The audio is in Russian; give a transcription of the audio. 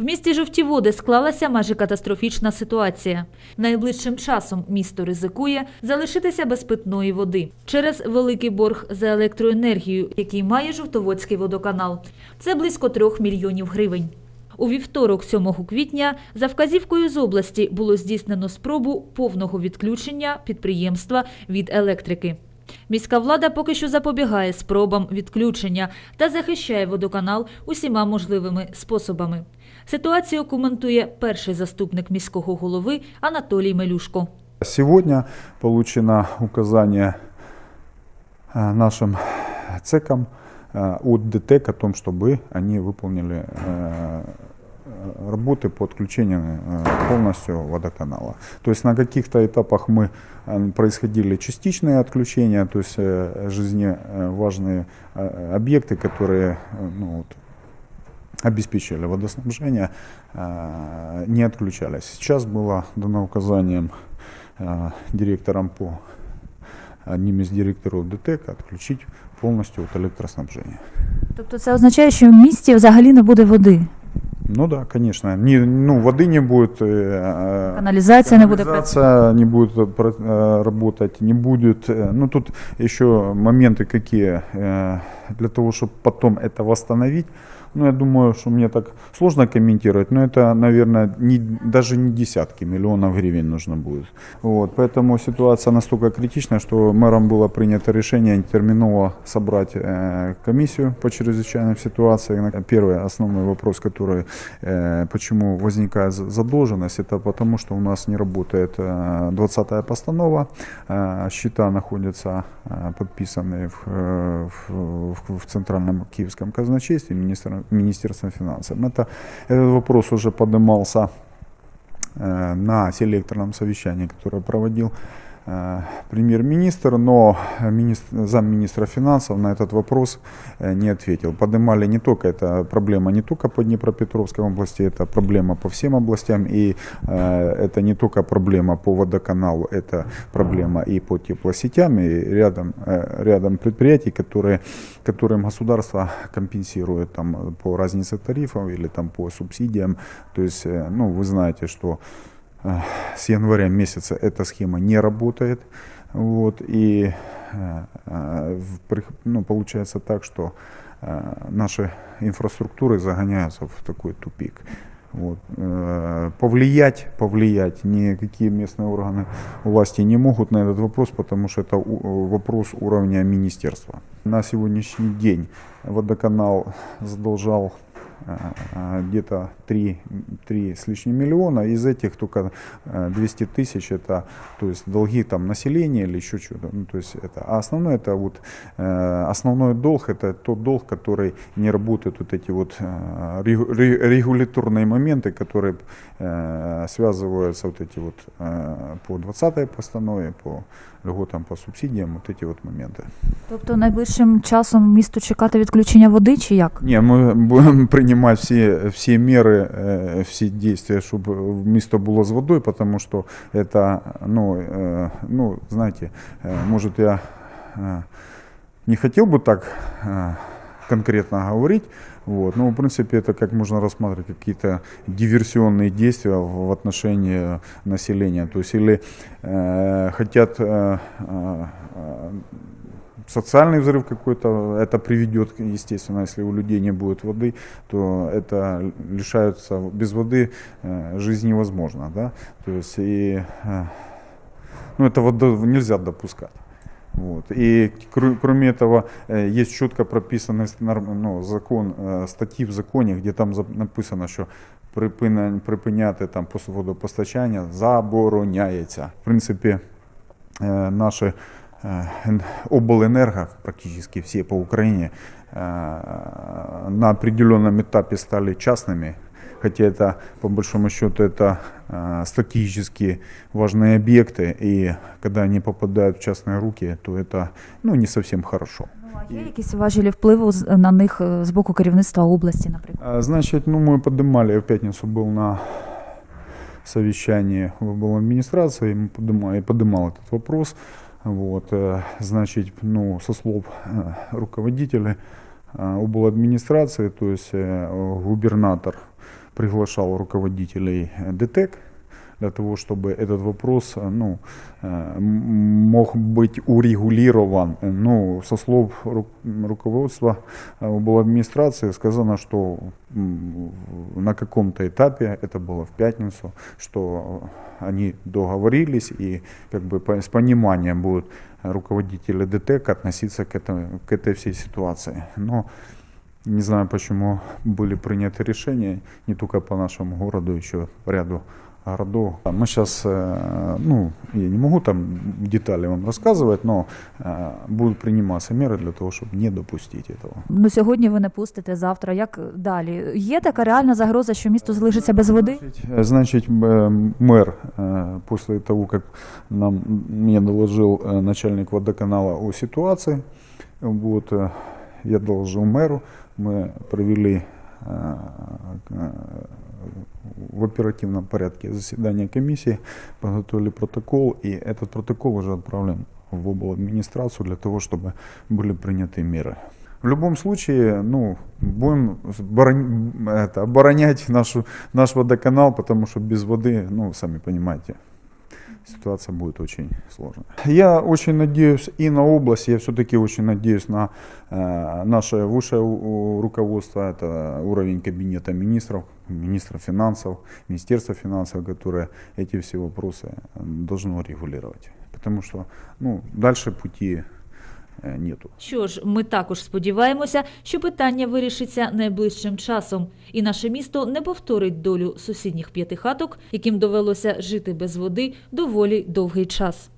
В місті жовті води склалася майже катастрофічна ситуація. Найближчим часом місто ризикує залишитися без питної води через великий борг за електроенергію, який має жовтоводський водоканал. Це близько трьох мільйонів гривень. У вівторок, 7 квітня, за вказівкою з області було здійснено спробу повного відключення підприємства від електрики. Міська влада поки що запобігає спробам відключення та захищає водоканал усіма можливими способами. Ситуацію коментує перший заступник міського голови Анатолій Мелюшко. Сегодня получено указание э, нашим ЦЕКам э, от ДТЭК о том, чтобы они выполнили э, э, работы по отключению э, полностью водоканала. То есть на каких-то этапах мы э, происходили частичные отключения, то есть э, жизненно важные э, объекты, которые э, ну, вот, обеспечивали водоснабжение, э, не отключались. Сейчас было дано указанием э, директором по одним из директоров ДТЭК отключить полностью от электроснабжения. Тобто це означає, що в місті взагалі не буде води. Ну да, конечно. Не, ну, воды не будет. э, Каналізація не буде працювати. канализация не будет э, э, работать, не будет. э, Ну тут еще моменты какие э, для того, чтобы потом это восстановить. Ну, я думаю, что мне так сложно комментировать, но это, наверное, не, даже не десятки миллионов гривен нужно будет. Вот, поэтому ситуация настолько критична, что мэром было принято решение терминово собрать э, комиссию по чрезвычайным ситуациям. Первый основной вопрос, который, э, почему возникает за- задолженность, это потому, что у нас не работает э, 20-я постанова, э, счета находятся э, подписанные в, э, в, в- Центральном Киевском казначействе министр, Министерством финансов. Это, этот вопрос уже поднимался э, на селекторном совещании, которое проводил премьер-министр, но министр, замминистра финансов на этот вопрос э, не ответил. Поднимали не только, это проблема не только по Днепропетровской области, это проблема по всем областям, и э, это не только проблема по водоканалу, это проблема и по теплосетям, и рядом, э, рядом предприятий, которые, которым государство компенсирует там, по разнице тарифов или там, по субсидиям. То есть, э, ну, вы знаете, что э, с января месяца эта схема не работает. Вот, и э, э, ну, получается так, что э, наши инфраструктуры загоняются в такой тупик. Вот. Повлиять, повлиять никакие местные органы власти не могут на этот вопрос, потому что это вопрос уровня министерства. На сегодняшний день водоканал задолжал где-то 3, 3 с лишним миллиона. Из этих только э, 200 тысяч это то есть долги там населения или еще что-то. Ну, то есть это. А основной это вот э, основной долг это тот долг, который не работает вот эти вот э, регу- ре- регуляторные моменты, которые э, связываются вот эти вот э, по 20 постанове, по льготам, по субсидиям, вот эти вот моменты. Тобто найближчим часом місту чекати відключення води чи як? Не, мы будем принимать все, все меры, э, все действия, чтобы место было с водой, потому что это, ну, э, ну знаете, э, может я не хотел бы так конкретно говорить, вот, но в принципе это как можно рассматривать какие-то диверсионные действия в отношении населения, то есть или э, хотят э, социальный взрыв какой-то, это приведет, естественно, если у людей не будет воды, то это лишаются, без воды э, жизнь невозможна, да, то есть и, э, ну, этого до- нельзя допускать. Вот. И кроме этого, э, есть четко прописанный ну, закон, статьи в законе, где там написано, що припиняти там пос- водопостачання забороняється. В принципі, наши обленерго, практически все по Украине, э, на определенном этапе стали частными, хотя это, по большому счету, это э, стратегически важные объекты, и когда они попадают в частные руки, то это ну, не совсем хорошо. Є якісь важелі впливу з- на них е, з боку керівництва області, наприклад? А, Значит, ну мы поднимали, в пятницу был на совещании в областной администрации, мы поднимали, я поднимал этот вопрос. Вот, э, значит, ну, со слов э, руководителей э, обладминистрации, то есть губернатор приглашал руководителей ДТЭК для того, чтобы этот вопрос э, ну, э, мог быть урегулирован. Э, Ну, со слов ру- руководства э, обл. администрации сказано, что на каком-то этапе, это было в пятницу, что они договорились и как бы с пониманием будут руководители ДТЭК относиться к, этому, к этой всей ситуации. Но не знаю, почему были приняты решения, не только по нашему городу, еще по ряду городов. А Мы сейчас, ну, я не могу там детали вам рассказывать, но э, будут приниматься меры для того, чтобы не допустить этого. Ну сьогодні ви не пустите, завтра. Як далі? Є така реальна загроза, що місто залишиться без води? Значит, Значит, э, мэр э, после того, как нам, мне доложил э, начальник водоканала о ситуации, вот, э, я доложил мэру, мы провели э, э, в оперативном порядке заседание комиссии, подготовили протокол, и этот протокол уже отправлен в обл. администрацию для того, чтобы были приняты меры. В любом случае, ну, будем оборон- это, оборонять нашу, наш водоканал, потому что без воды, ну, сами понимаете, ситуация будет очень сложная. Я очень надеюсь и на область, я все-таки очень надеюсь на э, наше высшее руководство, это уровень кабинета министров, министра финансов, Министерства финансов, которое эти все вопросы э, должно регулировать. Потому что ну, дальше пути нету. Що ж, ми також сподіваємося, що питання вирішиться найближчим часом, і наше місто не повторить долю сусідніх п'ятихаток, яким довелося жити без води доволі довгий час.